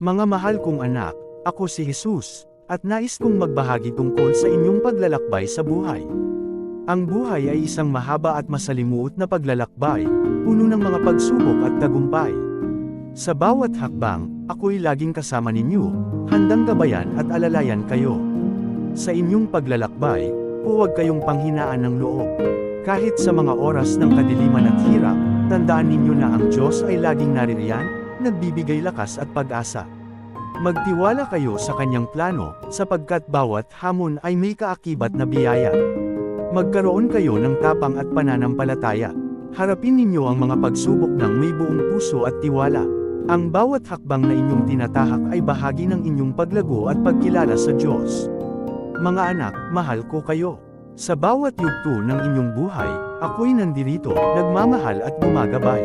Mga mahal kong anak, ako si Jesus, at nais kong magbahagi tungkol sa inyong paglalakbay sa buhay. Ang buhay ay isang mahaba at masalimuot na paglalakbay, puno ng mga pagsubok at tagumpay. Sa bawat hakbang, ako'y laging kasama ninyo, handang gabayan at alalayan kayo. Sa inyong paglalakbay, huwag kayong panghinaan ng loob. Kahit sa mga oras ng kadiliman at hirap, tandaan ninyo na ang Diyos ay laging naririyan, nagbibigay lakas at pag-asa. Magtiwala kayo sa kanyang plano, sapagkat bawat hamon ay may kaakibat na biyaya. Magkaroon kayo ng tapang at pananampalataya. Harapin ninyo ang mga pagsubok ng may buong puso at tiwala. Ang bawat hakbang na inyong tinatahak ay bahagi ng inyong paglago at pagkilala sa Diyos. Mga anak, mahal ko kayo. Sa bawat yugto ng inyong buhay, ako'y nandirito, nagmamahal at gumagabay.